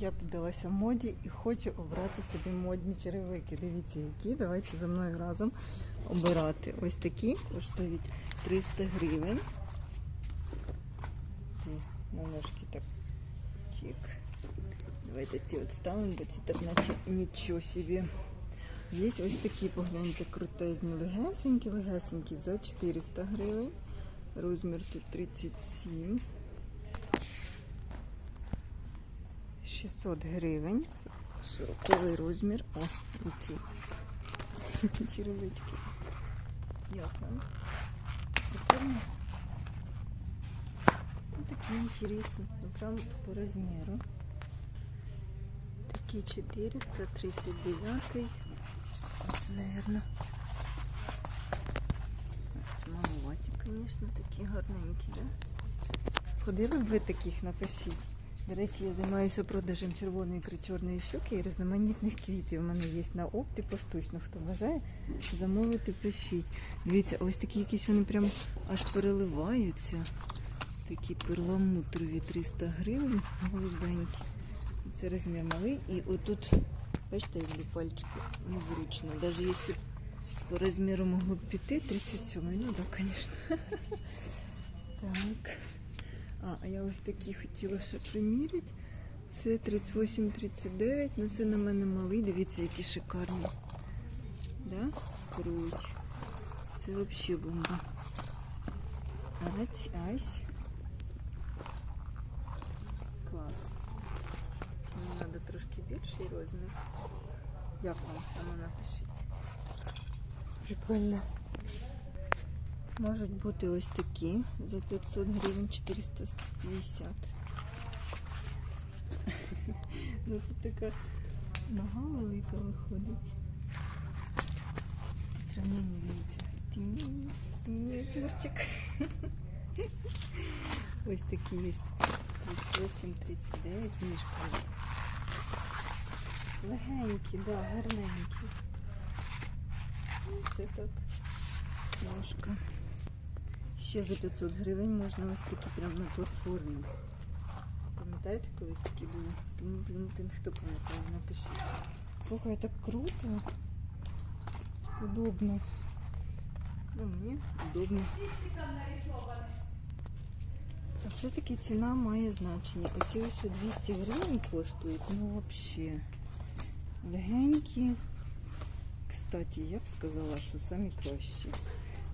Я піддалася моді і хочу обрати собі модні черевики. Дивіться, які. Давайте за мною разом обирати. Ось такі коштують 300 гривень. На ножки так чик. Давайте ці от ставимо, бо ці так наче нічого собі. Є ось такі, погляньте, крутезні, легесенькі, легесенькі за 400 гривень. Розмір тут 37. 600 гривень. 40 розмір. О, і ці черевички. Вам? Прикольно? Ну, такі інтересні. Ну, прям по розміру. Такі 439. Ось, наверное. Маловаті, звісно, такі гарненькі, да? Ходили б ви таких, напишіть. До речі, я займаюся продажем червоної ікри, чорної щуки і різноманітних квітів. У мене є на опті поштучно. Хто бажає замовити, пишіть. Дивіться, ось такі якісь вони прям аж переливаються. Такі перламутрові 300 гривень, голубенькі. Це розмір малий. І отут, бачите, якби пальчики незручно. Навіть якщо по розміру могло б піти 37 ну так, звісно. Так. А, а я ось такі хотіла ще приміряти. Це 38-39, ну це на мене малий. Дивіться, які шикарні. Да? Круть. Це взагалі бомба. Ась, ась. Клас. Мені треба трошки більший розмір. Як вам? А ну напишіть. Прикольно. Можуть бути ось такі за 500 гривень 450. Ну тут така нога велика виходить. По сравнению видите. Тінь, Мініатюрчик. Ось такі є. 38, 39 з мішкою. Легенькі, да, гарненькі. Ну, це так. Ножка. Ще за 500 гривень можна ось такі прям на платформі. Пам'ятаєте, колись такі були? Тин-тин-тин. Хто пам'ятає, напишіть. Слухай, так круто. Удобно. Ну, мені удобно. А все-таки ціна має значення. Оці ось 200 гривень коштують, ну взагалі. Легенькі. Кстати, я б сказала, що самі кращі.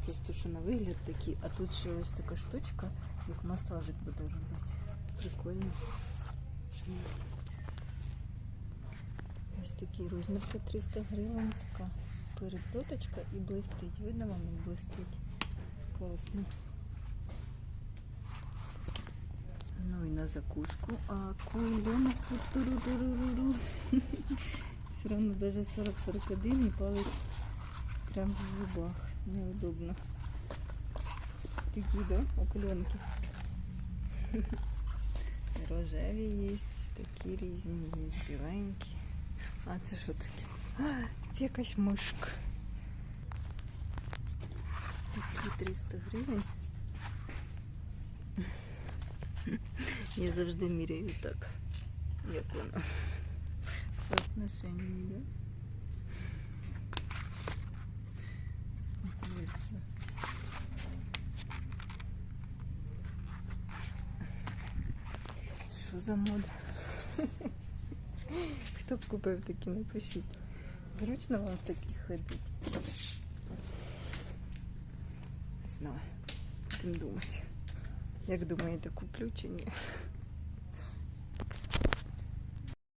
Просто що на вигляд такі, а тут ще ось така штучка, як масажик буде робити. Прикольно. Ось такий розмір це 300 гривень. Така переплеточка і блистить. Видно вам як блистить. Класно. Ну і на закуску. А кульонок тут. Все одно даже 40-41 і палець прям в зубах. Неудобно. Такі, да, окуленки. Рожеві є, такі різні є, біленькі. А це що таке? А, це якась мишка. Такі 300 гривень. Я завжди міряю так, як воно. Соотношення йде. Интересно. Що за мода? Хто б купив такі, напишіть. Зручно вам в таких ходити? Не знаю. Будемо думати. Як думаєте, куплю чи ні?